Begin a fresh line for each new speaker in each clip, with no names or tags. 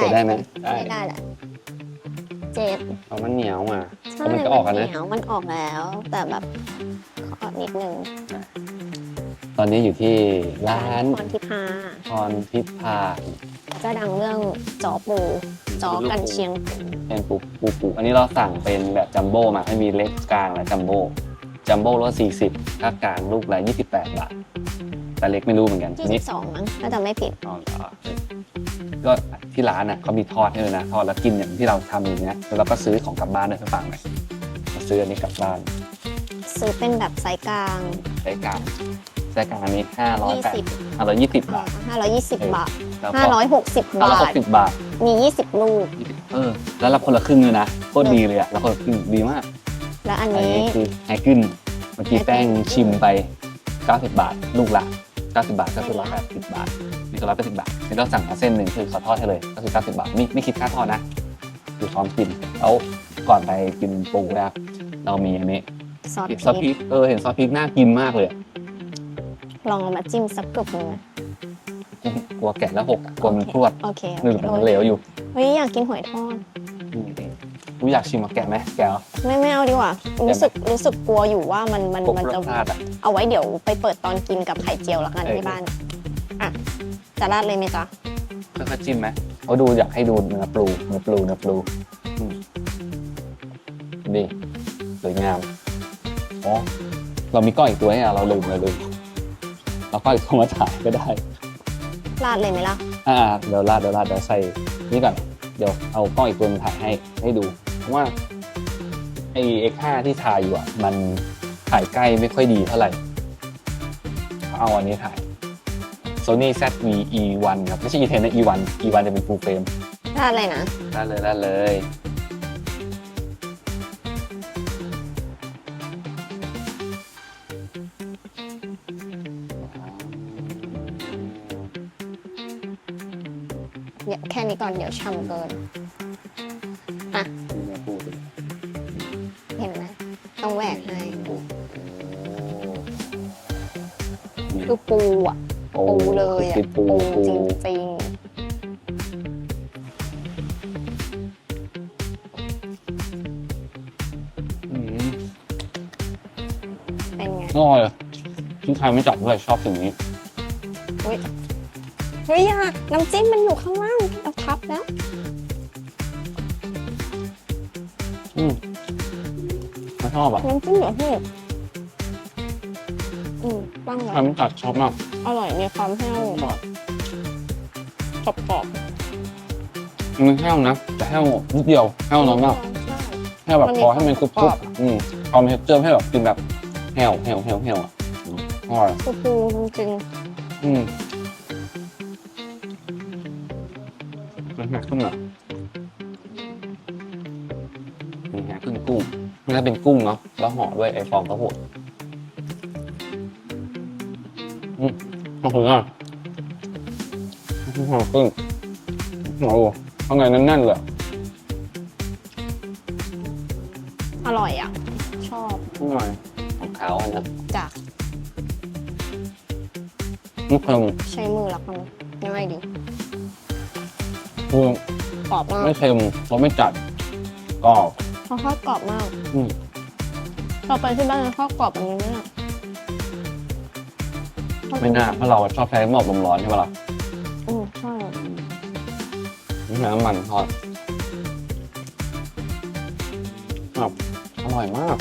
เจ็บได้ไหม
ได้ไม่ได้แหละเจ็บ
เอามันเหนียวอะ
ใช่
แล้วมันก็ออกกันนะ
เหนียวมันออกแล้ว แต่แบบขอนิดนึง
ตอนนี้อยู่ที่ร้าน
พรทิพา
พรพิพา
จะดังเรื่องจอปูจอกันเชียงปู
เป็นปูปูปูอันนี้เราสั่งเป็นแบบจัมโบ้มาให้มีเล็กกลางและจัมโบ้จัมโบ้รส40ถ้ากลางลูกละ28 บาท แต่เล็กไม่รู้เหมือนกัน
ที่
นี่
สิบสองมั้งถ้าจำไม่ผิด
อ๋อเหรอก็ที่ร้านอะเขามีทอดให้เลยนะทอดแล้วกินอย่างที่เราทำอย่างเงี้ยแล้วเราก็ซื้อของกลับบ้านด้วยฝากหน่อยมาซื้ออันนี้กลับบ้าน
ซื้อเป็นแบบไซส์กลาง
ใช้กลางใช้กลางอันนี้508
20
520บาท
520บาท
แล้วก็
560บาท
560บาท
มี20ลูก
เออ แล้วรับคนละครึ่งเลยนะโคตรดีเลยอะรับคนละครึ่งดีมาก
และอัน
อัน
นี้
นี้คือไฮกึนเมื่อกี้แป้งชิมไป90บาทลูกละ 90 บาทก็คือ180บาทนี่ก็180บาทนี่เราสั่งมาเส้นหนึ่งคือเขาทอดให้เลยก็คือ90 บาทไม่ไม่คิดค่าทอดนะคือพร้อมกินแล้วก่อนไปกินปูนะครับเรามีอันนี้
ซอส
ซอส
พ
พ
ริ
ริ
ก
กเออเห็นซอสพริกน่ากินมากเลยอะ
ลองเอามาจิ้มสักกึบหนึงนะ
กลัวแกะแล้วหกอะกลัวมันพรวด
โอเค
หนึ่งมันเหลวอยู่
เฮ้ยอยากกินหอยทอด
รู้อยากชิมมาแกะไหมแกะเหรอ
ไม่ไม่เอาดีกว่า รู้สึกรู้สึกกลัวอยู่ว่ามันมัน
กลัว
มัน
ร
จะ
สชาติอะ
เอาไว้เดี๋ยวไปเปิดตอนกินกับไข่เจียวแล้วกัน
เออ
ที่บ้านอะจะราดเลยไหมจ๊ะ
ค่อยๆจิ้มไหมเขาดูอยากให้ดูเนื้อปลูเนื้อปลูเนื้อปลูอืมดีสวยงามอ๋อเรามีก้อนอีกตัวให้อะเราลืมเราลืมเราก้อนอีกตัวมาถ่ายก็ได้
ราดเลยไหมล่ะ
อ่าเดี๋ยวราดเดี๋ยวราดเดี๋ยวใส่นี่ก่อนเดี๋ยวเอากล้องอีกตัวมาถ่ายให้ให้ดูเพราะ ว่าไอเอ็กห้าที่ถ่ายอยู่อะ มันถ่ายใกล้ไม่ค่อยดีเท่าไหร่เอาอันนี้ถ่าย Sony ZV E1 ครับ ไม่ใช่ E10 นะ E1 E1 จะเป็น full frame
ราดเลยนะ
ได้เลยได้เลย
เดี๋ยวแค่นี้ก่อนเดี๋ยวช่ำเกินเห็น ต้องแหวกให้คือปูอะ ปูเลยอะ
คือปู
ปู
ปู
จริง
อืม
ๆเป็นไง
อร่อยที่ใครไม่จับด้วยชอบสิ่งนี้
เฮ้ยอะน้ำจิ้มมันอยู่ข้างล่าง เอาทับแล้ว
อืม ไม่ชอบอะ
น้ำจิ้มเหรอพี่อืมบ้างเล
ใคร
ย
ไม่จับชอบมาก
อร่อยมีความแห้วกรอบ
มันแห้วนะ แต่แห้วนิดเดียวแห้วน้อยมาก
ใช่
แห้วแบบ
มันมี
พอให้มันกรุบ
ก
ก
ร
รุ
อ
บบอืมพอมันเจอให้แบบกินแบบแห้วแห้วแห้วแห้วอะอืมอร่อย
คือปูจริง
อืมมันหักขึ้นอะนี่ฮะขึ้นกุ้งมั นจะเป็นกุ้งเนาะแล้วห่อด้วยไอ้ฟองเต้าหู้อืมขอบคุณอะห่อกุ้งโอ้โหข้างในแน่นๆเลย
ๆอร่อยอะ ชอบ
อร่อยของขาวอันนั้น
จาก
ลูกเพิ่ม
ใช้มือแล้วกันง่ายดี
คือก
รอบมาก
ไม่เค็มรสไม่จัดกรอบ
เพราะทอดกรอบมาก
อืม
เราไปที่บ้านทอดกรอบแบบนี้ไหมล่ะ
ไม่น่าเพราะเราชอบใช้หม้อลมร้อนใช่ไหมล่ะ
อืมใช่
นี่น้ำมันทอดครับอร่อยมาก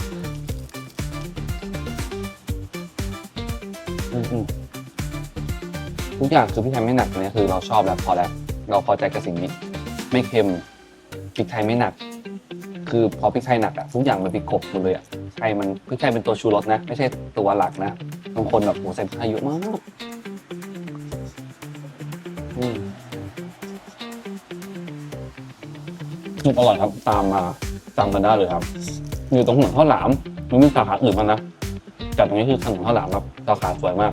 อืมอืมทุกอย่างคือพี่ไทยไม่หนักเนี่ยคือเราชอบแล้วพอแล้วเราพอใจกับสิ่งนี้ ไม่เค็มพริกไทยไม่หนัก คือพอพริกไทยหนักอะทุกอย่างมันไปกลบหมดเลยอะไทยมันพริกไทยเป็นตัวชูรสนะ ไม่ใช่ตัวหลักนะบางคนแบบโหใส่พริกไทยเยอะมากอืมอืมอร่อยครับตามมาตามกันได้เลยครับ อยู่ตรงถนนข้าวหลามมันมีสาขาอื่นมางนะแต่ตรงนี้คือถนนข้าวหลามครับสาขาสวยมาก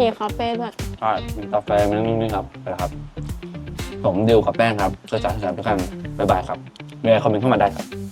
มีคาเฟ่ด้วย
ใช่มีกาแฟมีนู่นนี่ครับไปครับผมดิวกับแป้งครับเพื่อจ่ายให้ทุกท่านบ๊ายบายครับ มีอะไรคอมเมนต์เข้ามาได้ครับ